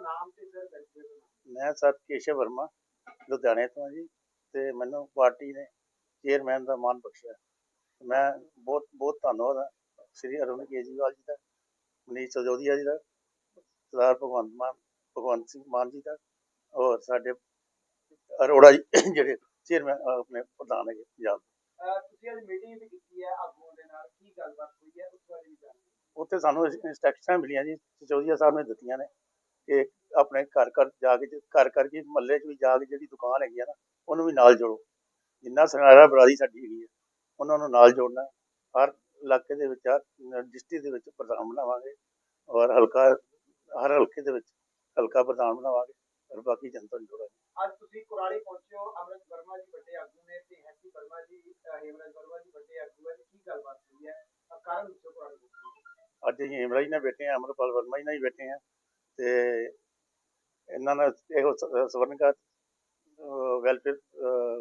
ਨਾਮ ਤੇ ਸਰ ਮੈਂ ਸਰ ਕੇਸ਼ਵ ਵਰਮਾ ਲੁਧਿਆਣੇ ਤੋਂ ਜੀ ਤੇ ਮੈਨੂੰ ਪਾਰਟੀ ਨੇ ਚੇਅਰਮੈਨ ਦਾ ਮਾਣ ਬਖਸ਼ਿਆ। ਮੈਂ ਬਹੁਤ ਬਹੁਤ ਧੰਨਵਾਦ ਹਾਂ ਸ੍ਰੀ ਅਰਵਿੰਦ ਕੇਜਰੀਵਾਲ ਜੀ ਦਾ ਮਨੀਸ਼ ਸਿਸੋਦੀਆ ਜੀ ਦਾ ਸਰਦਾਰ ਭਗਵੰਤ ਮਾਨ ਭਗਵੰਤ ਸਿੰਘ ਮਾਨ ਜੀ ਦਾ ਔਰ ਸਾਡੇ ਅਰੋੜਾ ਜੀ ਜਿਹੜੇ ਚੇਅਰਮੈਨ ਆਪਣੇ ਪ੍ਰਧਾਨ ਹੈਗੇ ਪੰਜਾਬ ਤੁਸੀਂ ਅੱਜ ਮੀਟਿੰਗ ਵੀ ਕੀਤੀ ਹੈ ਆਗੂਆਂ ਦੇ ਨਾਲ ਕੀ ਗੱਲਬਾਤ ਹੋਈ ਹੈ ਉਸ ਬਾਰੇ ਵੀ ਜਾਣੋ ਉੱਥੇ ਸਾਨੂੰ ਇੰਸਟਰਕਸ਼ਨਾਂ ਮਿਲੀਆਂ ਜੀ ਸਿਸੋਦੀਆ ਸਾਹਿਬ ਨੇ ਦਿੱਤੀਆਂ ਨੇ। ਕਿ ਆਪਣੇ ਘਰ ਘਰ ਜਾ ਕੇ ਤੇ ਘਰ ਘਰ ਕੀ ਮਹੱਲੇ 'ਚ ਵੀ ਜਾ ਕੇ ਜਿਹੜੀ ਦੁਕਾਨ ਹੈਗੀ ਆ ਨਾ ਉਹਨੂੰ ਵੀ ਨਾਲ ਜੋੜੋ। ਜਿੰਨਾ ਸੁਨਹਿਰਾ ਬਰਾਦੀ ਸਾਡੀ ਹੈਗੀ ਹੈ ਉਹਨਾਂ ਨੂੰ ਨਾਲ ਜੋੜਨਾ। ਹੈ। ਹਰ ਇਲਾਕੇ ਦੇ ਵਿੱਚ ਹਰ ਡਿਸਟ੍ਰਿਕਟ ਦੇ ਵਿੱਚ ਪ੍ਰਧਾਨ ਬਣਾਵਾਂਗੇ ਔਰ ਹਲਕਾ ਹਰ ਹਲਕੇ ਦੇ ਵਿੱਚ ਹਲਕਾ ਪ੍ਰਧਾਨ ਬਣਾਵਾਂਗੇ ਔਰ ਬਾਕੀ ਜਨਤਾ ਨੂੰ ਜੋੜਾਂਗੇ। ਅੱਜ ਤੁਸੀਂ ਕੁਰਾਲੀ ਪਹੁੰਚੇ ਹੋ ਅਮਰਿਤ ਵਰਮਾ ਜੀ ਵੱਡੇ ਆਗੂ ਨੇ ਤੇ ਹੈਪੀ ਵਰਮਾ ਜੀ ਅਹ ਹੇਮਰਾਜ ਵਰਮਾ ਜੀ ਵੱਡੇ ਆਗੂ ਹੈ ਤੇ ਕੀ ਗੱਲਬਾਤ ਹੋਈ ਹੈ? ਅਹ ਕਾਰਨ ਦੱਸੋ ਕੁਰਾਲੀ ਪਹੁੰਚੇ ਅੱਜ ਅਸੀਂ ਹਿਮਰਾਜ ਨਾਲ ਬੈਠੇ ਹਾਂ ਅਮਰਪਾਲ ਵਰਮਾ ਜੀ ਨਾਲ ਹੀ ਬੈਠੇ ਹਾਂ। ਤੇ ਇਹਨਾਂ ਨਾਲ ਇਹੋ ਸਵਰਨਕਾਰ ਵੈਲਫੇਅਰ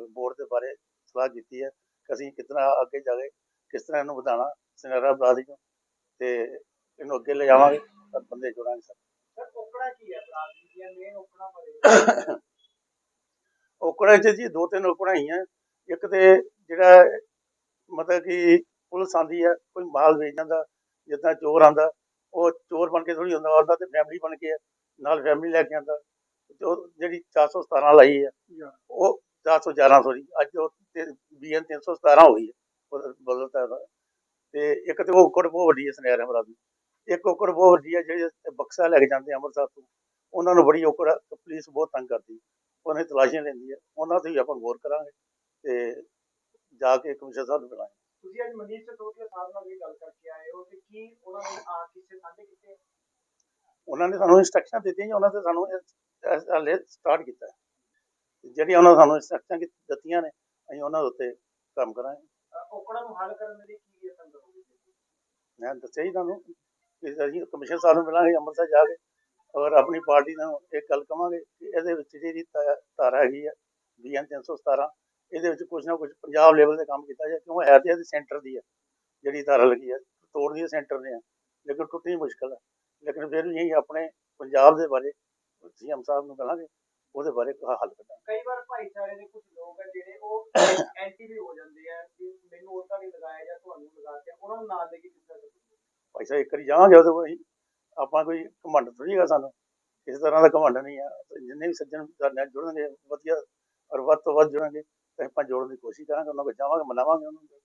ਬੋਰਡ ਦੇ ਬਾਰੇ ਸਲਾਹ ਕੀਤੀ ਹੈ ਕਿ ਅਸੀਂ ਕਿਤਨਾ ਅੱਗੇ ਜਾ ਕੇ ਕਿਸ ਤਰ੍ਹਾਂ ਇਹਨੂੰ ਵਧਾਉਣਾ ਸੁਨਹਿਰਾ ਬਰਾਦਰੀ ਨੂੰ ਤੇ ਇਹਨੂੰ ਅੱਗੇ ਲੈ ਜਾਵਾਂਗੇ ਤਾਂ ਬੰਦੇ ਜੋੜਾਂਗੇ ਸਰ। ਸਰ ਔਕੜਾ ਕੀ ਹੈ? ਬਰਾਦਰੀ ਦੀਆਂ ਮੇਨ ਔਕੜਾ ਬਾਰੇ? ਔਕੜਾਂ 'ਚ ਜੀ ਦੋ ਤਿੰਨ ਔਕੜਾਂ ਹੈਗੀਆਂ ਇੱਕ ਤੇ ਜਿਹੜਾ ਮਤਲਬ ਕਿ ਪੁਲਿਸ ਆਂਦੀ ਹੈ ਕੋਈ ਮਾਲ ਵੇਚ ਜਾਂਦਾ ਜਿੱਦਾਂ ਚੋਰ ਆਂਦਾ ਉਹ ਚੋਰ ਬਣ ਕੇ ਥੋੜੀ ਹੁੰਦਾ ਆਉਂਦਾ ਤੇ ਫੈਮਿਲੀ ਬਣ ਕੇ ਨਾਲ ਫੈਮਿਲੀ ਲੈ ਕੇ ਆਂਦਾ ਜੋ ਜਿਹੜੀ 417 ਲਾਈ ਹੈ ਉਹ 411 ਸੌਰੀ ਅੱਜ ਉਹ ਬੀਐਨ 317 ਹੋ ਗਈ ਹੈ ਬਦਲ- ਬਦਲਤਾ ਇਹਦਾ। ਤੇ ਇੱਕ ਤੇ ਉਹ ਔਕੜ ਬਹੁਤ ਵੱਡੀ ਹੈ ਸੁਨਿਆਰੇ ਮਰਾ ਦੀ ਇੱਕ ਔਕੜ ਬਹੁਤ ਵੱਡੀ ਹੈ ਜਿਹੜੇ ਤੇ ਬਕਸਾ ਲੈ ਕੇ ਜਾਂਦੇ ਆ ਅੰਮ੍ਰਿਤਸਰ ਤੋਂ। ਉਹਨਾਂ ਨੂੰ ਬੜੀ ਔਕੜ ਪੁਲਿਸ ਬਹੁਤ ਤੰਗ ਕਰਦੀ ਉਹਨਾਂ ਦੀ ਤਲਾਸ਼ੀਆਂ ਲੈਂਦੀ ਹੈ ਉਹਨਾਂ ਤੇ ਵੀ ਆਪਾਂ ਗੌਰ ਕਰਾਂਗੇ ਤੇ ਜਾ ਕੇ ਕਮਿਸ਼ਨਰ ਸਾਹਿਬ ਨੂੰ ਮਿਲਾਂਗੇ ਤੁਸੀਂ ਅੱਜ ਮਨੀਸ਼ ਸੋਧੀਆ ਸਾਹਿਬ ਨਾਲ ਵੀ ਗੱਲ ਕਰਕੇ ਆਏ ਹੋ ਤੇ ਕੀ ਉਹਨਾਂ ਨੇ ਆ ਕਿਸੇ ਸਾਂਝੇ ਕੀਤੇ? ਉਹਨਾਂ ਨੇ ਸਾਨੂੰ ਇੰਸਟਰਕਸ਼ਨ ਦਿੱਤੀਆਂ ਜੀ ਉਹਨਾਂ ਤੇ ਸਾਨੂੰ ਹਾਲੇ ਸਟਾਰਟ ਕੀਤਾ ਹੈ। ਜਿਹੜੀਆਂ ਉਹਨਾਂ ਨੇ ਸਾਨੂੰ ਇੰਸਟਰਕਸ਼ਨ ਦਿੱਤੀਆਂ ਨੇ ਅਸੀਂ ਉਹਨਾਂ ਦੇ ਉੱਤੇ ਕੰਮ ਕਰਾਂਗੇ। ਅਹ ਔਕੜਾਂ ਨੂੰ ਹੱਲ ਕਰਨ ਦੇ ਲਈ ਕੀ ਯਤਨ ਕਰੋਗੇ ਮੈਂ ਦੱਸਿਆ ਹੀ ਤੁਹਾਨੂੰ ਕਿ ਅਸੀਂ ਕਮਿਸ਼ਨਰ ਸਾਹਿਬ ਨੂੰ ਮਿਲਾਂਗੇ ਅੰਮ੍ਰਿਤਸਰ ਜਾ ਕੇ ਔਰ ਆਪਣੀ ਪਾਰਟੀ ਨੂੰ ਇੱਕ ਗੱਲ ਕਵਾਂਗੇ ਕਿ ਇਹਦੇ ਵਿੱਚ ਜਿਹੜੀ ਧਾਰਾ ਹੈਗੀ ਆ ਬੀਐਨ 317 ਇਹਦੇ ਵਿੱਚ ਕੁਝ ਨਾ ਕੁਝ ਪੰਜਾਬ ਲੈਵਲ ਤੇ ਕੰਮ ਕੀਤਾ ਜਾਏ ਕਿਉਂ? ਹੈ ਤੇ ਇਹਦੇ ਸੈਂਟਰ ਦੀ ਹੈ ਜਿਹੜੀ ਧਾਰਾ ਲੱਗੀ ਹੈ ਤੋੜਨੀ ਹੈ ਸੈਂਟਰ ਨੇ ਲੇਕਿਨ ਟੁੱਟਣੀ ਮੁਸ਼ਕਲ ਹੈ ਲੇਕਿਨ ਫਿਰ ਵੀ ਆਪਣੇ ਪੰਜਾਬ ਦੇ ਬਾਰੇ ਸੀਐਮ ਸਾਹਿਬ ਨੂੰ ਕਹਾਂਗੇ ਉਹਦੇ ਬਾਰੇ ਹੱਲ ਕੱਢਾਂਗੇ ਕਈ ਵਾਰ ਭਾਈਚਾਰੇ ਦੇ ਕੁਝ ਲੋਕ ਹੈ ਜਿਹੜੇ ਉਹ ਐਂਟੀ ਵੀ ਹੋ ਜਾਂਦੇ ਆ ਕਿ ਮੈਨੂੰ ਉਹਦਾ ਨਹੀਂ ਲਗਾਇਆ ਜਾਂ ਤੁਹਾਨੂੰ ਲਗਾ ਕੇ ਉਹਨਾਂ ਨੂੰ ਨਾਲ ਲੈ ਕੇ ਕਿਸ ਤਰ੍ਹਾਂ? ਭਾਈ ਸਾਹਿਬ ਇੱਕ ਵਾਰੀ ਜਾਵਾਂਗੇ ਉਹਦੇ ਕੋਲ ਅਸੀਂ। ਆਪਾਂ ਕੋਈ ਘਮੰਡ ਥੋੜੀ ਹੈਗਾ ਸਾਨੂੰ ਕਿਸੇ ਤਰ੍ਹਾਂ ਦਾ ਘਮੰਡ ਨਹੀਂ ਆ ਜਿੰਨੇ ਵੀ ਸੱਜਣ ਸਾਡੇ ਨਾਲ ਜੁੜਨਗੇ ਵਧੀਆ ਔਰ ਵੱਧ ਤੋਂ ਵੱਧ ਜੁੜਨਗੇ। ਤੇ ਆਪਾਂ ਜੋੜਨ ਦੀ ਕੋਸ਼ਿਸ਼ ਕਰਾਂਗੇ ਉਹਨਾਂ ਕੋਲ ਜਾਵਾਂਗੇ ਮਨਾਵਾਂਗੇ ਉਹਨਾਂ ਨੂੰ।